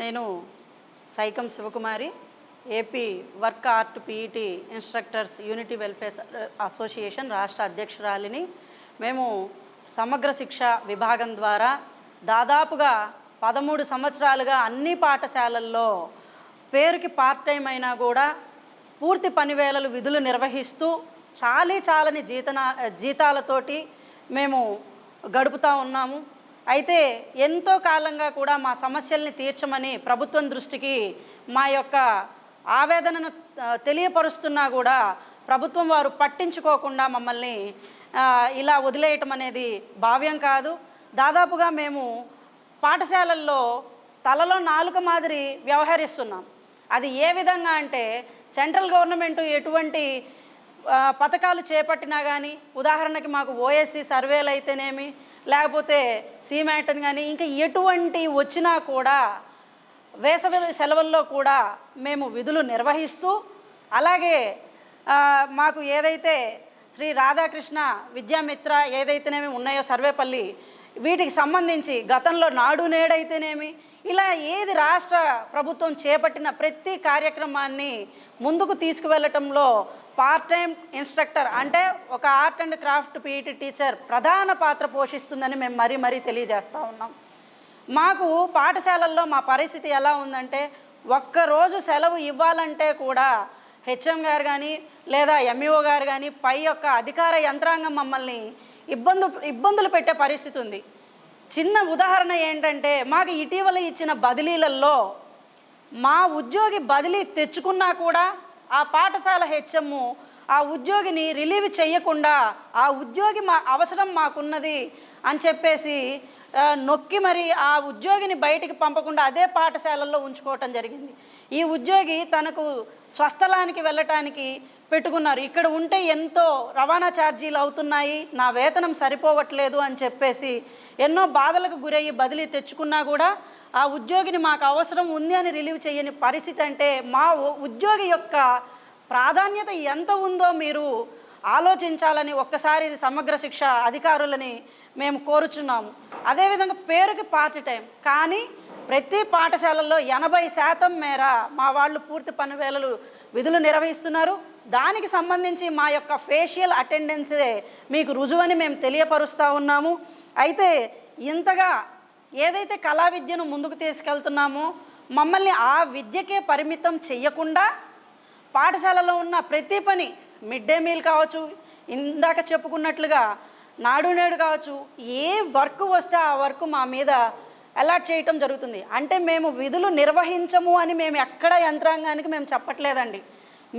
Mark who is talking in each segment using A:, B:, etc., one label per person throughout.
A: నేను Saikam Sivakumari AP work art PET instructors unity welfare association రాష్ట్ర అధ్యక్షురాలిని. మేము సమగ్ర శిక్ష విభాగం ద్వారా దాదాపుగా పదమూడు సంవత్సరాలుగా అన్ని పాఠశాలల్లో పేరుకి పార్ట్ టైం అయినా కూడా పూర్తి పనివేళలు విధులు నిర్వహిస్తూ చాలీ చాలని జీతన జీతాలతోటి మేము గడుపుతూ ఉన్నాము. అయితే ఎంతో కాలంగా కూడా మా సమస్యల్ని తీర్చమని ప్రభుత్వం దృష్టికి మా యొక్క ఆవేదనను తెలియపరుస్తున్నా కూడా ప్రభుత్వం వారు పట్టించుకోకుండా మమ్మల్ని ఇలా వదిలేయటం అనేది భావ్యం కాదు. దాదాపుగా మేము పాఠశాలల్లో తలలో నాలుక మాదిరి వ్యవహరిస్తున్నాం. అది ఏ విధంగా అంటే సెంట్రల్ గవర్నమెంట్ ఎటువంటి పథకాలు చేపట్టినా కానీ ఉదాహరణకి మాకు ఓఎస్సీ సర్వేలు అయితేనేమి లేకపోతే సీమాటన్ కానీ ఇంకా ఎటువంటి వచ్చినా కూడా వేసవి సెలవుల్లో కూడా మేము విధులు నిర్వహిస్తూ అలాగే మాకు ఏదైతే శ్రీ రాధాకృష్ణ విద్యామిత్ర ఏదైతేనేమి ఉన్నాయో సర్వేపల్లి వీటికి సంబంధించి గతంలో నాడు నేడైతేనేమి ఇలా ఏది రాష్ట్ర ప్రభుత్వం చేపట్టిన ప్రతి కార్యక్రమాన్ని ముందుకు తీసుకువెళ్ళటంలో పార్ట్ టైం ఇన్స్ట్రక్టర్ అంటే ఒక art and craft PET teacher ప్రధాన పాత్ర పోషిస్తుందని మేము మరీ మరీ తెలియజేస్తూ ఉన్నాం. మాకు పాఠశాలల్లో మా పరిస్థితి ఎలా ఉందంటే ఒక్కరోజు సెలవు ఇవ్వాలంటే కూడా హెచ్ఎం గారు కానీ లేదా ఎంఈఓ గారు కానీ పై యొక్క అధికార యంత్రాంగం మమ్మల్ని ఇబ్బందు ఇబ్బందులు పెట్టే పరిస్థితి ఉంది. చిన్న ఉదాహరణ ఏంటంటే మాకు ఇటీవల ఇచ్చిన బదిలీలలో మా ఉద్యోగి బదిలీ తెచ్చుకున్నా కూడా ఆ పాఠశాల హెచ్ఎం ఆ ఉద్యోగిని రిలీవ్ చేయకుండా ఆ ఉద్యోగి మా అవసరం మాకున్నది అని చెప్పేసి నొక్కి మరి ఆ ఉద్యోగిని బయటికి పంపకుండా అదే పాఠశాలల్లో ఉంచుకోవటం జరిగింది. ఈ ఉద్యోగి తనకు స్వస్థలానికి వెళ్ళటానికి పెట్టుకున్నారు. ఇక్కడ ఉంటే ఎంతో రవాణా ఛార్జీలు అవుతున్నాయి నా వేతనం సరిపోవట్లేదు అని చెప్పేసి ఎన్నో బాధలకు గురయ్యి బదిలీ తెచ్చుకున్నా కూడా ఆ ఉద్యోగిని మాకు అవసరం ఉంది అని రిలీవ్ చేయని పరిస్థితి అంటే మా ఉద్యోగి యొక్క ప్రాధాన్యత ఎంత ఉందో మీరు ఆలోచించాలని ఒక్కసారి సమగ్ర శిక్ష అధికారులని మేము కోరుచున్నాము. అదేవిధంగా పేరుకి పార్ట్ టైం. కానీ ప్రతి పాఠశాలల్లో ఎనభై శాతం మేర మా వాళ్ళు పూర్తి పని వేళలు విధులు నిర్వహిస్తున్నారు. దానికి సంబంధించి మా యొక్క ఫేషియల్ అటెండెన్సే మీకు రుజువని మేము తెలియపరుస్తూ ఉన్నాము. అయితే ఇంతగా ఏదైతే కళా విద్యను ముందుకు తీసుకెళ్తున్నామో మమ్మల్ని ఆ విద్యకే పరిమితం చెయ్యకుండా పాఠశాలలో ఉన్న ప్రతి పని మిడ్ డే మీల్ కావచ్చు ఇందాక చెప్పుకున్నట్లుగా నాడు నేడు కావచ్చు ఏ వర్క్ వస్తే ఆ వర్క్ మా మీద అలాట్ చేయటం జరుగుతుంది. అంటే మేము విధులు నిర్వహించము అని మేము ఎక్కడ యంత్రాంగానికి మేము చెప్పట్లేదండి.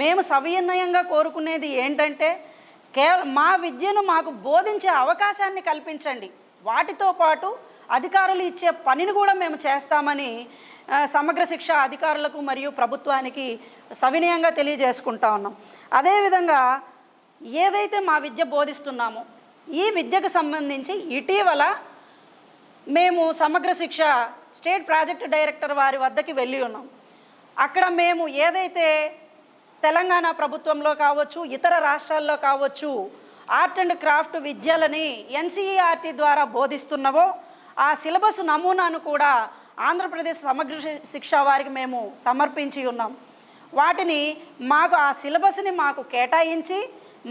A: మేము సవినయంగా కోరుకునేది ఏంటంటే కేవలం మా విద్యను మాకు బోధించే అవకాశాన్ని కల్పించండి. వాటితో పాటు అధికారులు ఇచ్చే పనిని కూడా మేము చేస్తామని సమగ్ర శిక్ష అధికారులకు మరియు ప్రభుత్వానికి సవినయంగా తెలియజేసుకుంటా ఉన్నాం. అదేవిధంగా ఏదైతే మా విద్య బోధిస్తున్నామో ఈ విద్యకు సంబంధించి ఇటీవల మేము సమగ్ర శిక్ష స్టేట్ ప్రాజెక్ట్ డైరెక్టర్ వారి వద్దకి వెళ్ళి ఉన్నాం. అక్కడ మేము ఏదైతే తెలంగాణ ప్రభుత్వంలో కావచ్చు ఇతర రాష్ట్రాల్లో కావచ్చు ఆర్ట్ అండ్ క్రాఫ్ట్ విద్యలని ఎన్సీఈఆర్టీ ద్వారా బోధిస్తున్నవో ఆ సిలబస్ నమూనాను కూడా ఆంధ్రప్రదేశ్ సమగ్ర శిక్ష వారికి మేము సమర్పించి ఉన్నాం. వాటిని మాకు ఆ సిలబస్ని మాకు కేటాయించి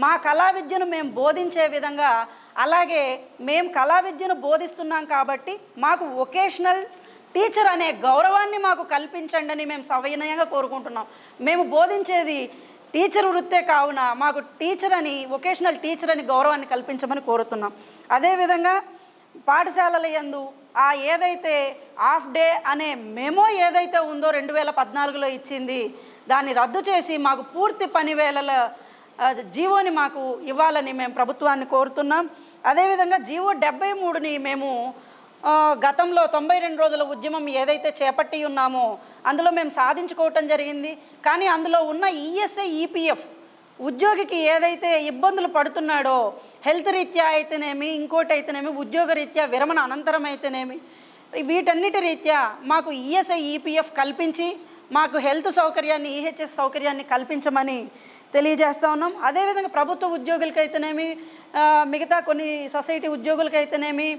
A: మా కళా విద్యను మేము బోధించే విధంగా అలాగే మేము కళా విద్యను బోధిస్తున్నాం కాబట్టి మాకు వొకేషనల్ టీచర్ అనే గౌరవాన్ని మాకు కల్పించండి అని మేము సవినయంగా కోరుకుంటున్నాం. మేము బోధించేది టీచర్ వృత్తే కావున మాకు టీచర్ అని వొకేషనల్ టీచర్ అని గౌరవాన్ని కల్పించమని కోరుతున్నాం. అదేవిధంగా పాఠశాలల యందు ఆ ఏదైతే హాఫ్ డే అనే మెమో ఏదైతే ఉందో రెండు వేల పద్నాలుగులో ఇచ్చింది దాన్ని రద్దు చేసి మాకు పూర్తి పనివేళల జీవోని మాకు ఇవ్వాలని మేము ప్రభుత్వాన్ని కోరుతున్నాం. అదేవిధంగా జీవో డెబ్బై మూడుని మేము గతంలో తొంభై రెండు రోజుల ఉద్యమం ఏదైతే చేపట్టి ఉన్నామో అందులో మేము సాధించుకోవటం జరిగింది. కానీ అందులో ఉన్న ఈఎస్ఐ ఈపీఎఫ్ ఉద్యోగికి ఏదైతే ఇబ్బందులు పడుతున్నాడో హెల్త్ రీత్యా అయితేనేమి ఇంకోటి అయితేనేమి ఉద్యోగ రీత్యా విరమణ అనంతరం అయితేనేమి వీటన్నిటి రీత్యా మాకు ఈఎస్ఐ ఈపీఎఫ్ కల్పించి మాకు హెల్త్ సౌకర్యాన్ని ఈహెచ్ఎస్ సౌకర్యాన్ని కల్పించమని తెలియజేస్తూ ఉన్నాం. అదేవిధంగా ప్రభుత్వ ఉద్యోగులకైతేనేమి మిగతా కొన్ని సొసైటీ ఉద్యోగులకైతేనేమి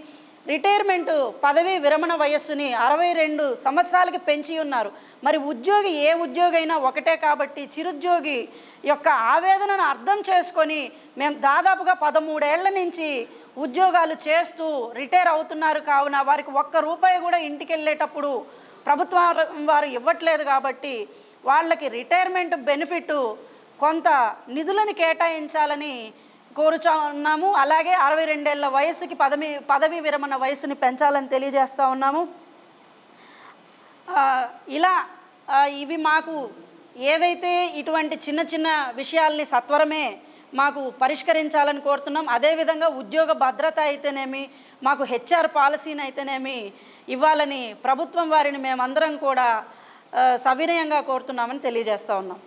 A: రిటైర్మెంట్ పదవీ విరమణ వయస్సుని అరవై రెండు సంవత్సరాలకి పెంచి ఉన్నారు. మరి ఉద్యోగి ఏ ఉద్యోగి అయినా ఒకటే కాబట్టి చిరుద్యోగి యొక్క ఆవేదనను అర్థం చేసుకొని మేము దాదాపుగా పదమూడేళ్ళ నుంచి ఉద్యోగాలు చేస్తూ రిటైర్ అవుతున్నారు. కావున వారికి ఒక్క రూపాయి కూడా ఇంటికి వెళ్ళేటప్పుడు ప్రభుత్వం వారు ఇవ్వట్లేదు కాబట్టి వాళ్ళకి రిటైర్మెంట్ బెనిఫిట్ కొంత నిధులను కేటాయించాలని కోరుచా ఉన్నాము అలాగే అరవై రెండేళ్ళ వయసుకి పదవి పదవి విరమణ వయసుని పెంచాలని తెలియజేస్తూ ఉన్నాము. ఇలా ఇవి మాకు ఏదైతే ఇటువంటి చిన్న చిన్న విషయాల్ని సత్వరమే మాకు పరిష్కరించాలని కోరుతున్నాం అదేవిధంగా ఉద్యోగ భద్రత అయితేనేమి మాకు హెచ్ఆర్ పాలసీని అయితేనేమి ఇవ్వాలని ప్రభుత్వం వారిని మేమందరం కూడా సవినయంగా కోరుతున్నామని తెలియజేస్తూ ఉన్నాం.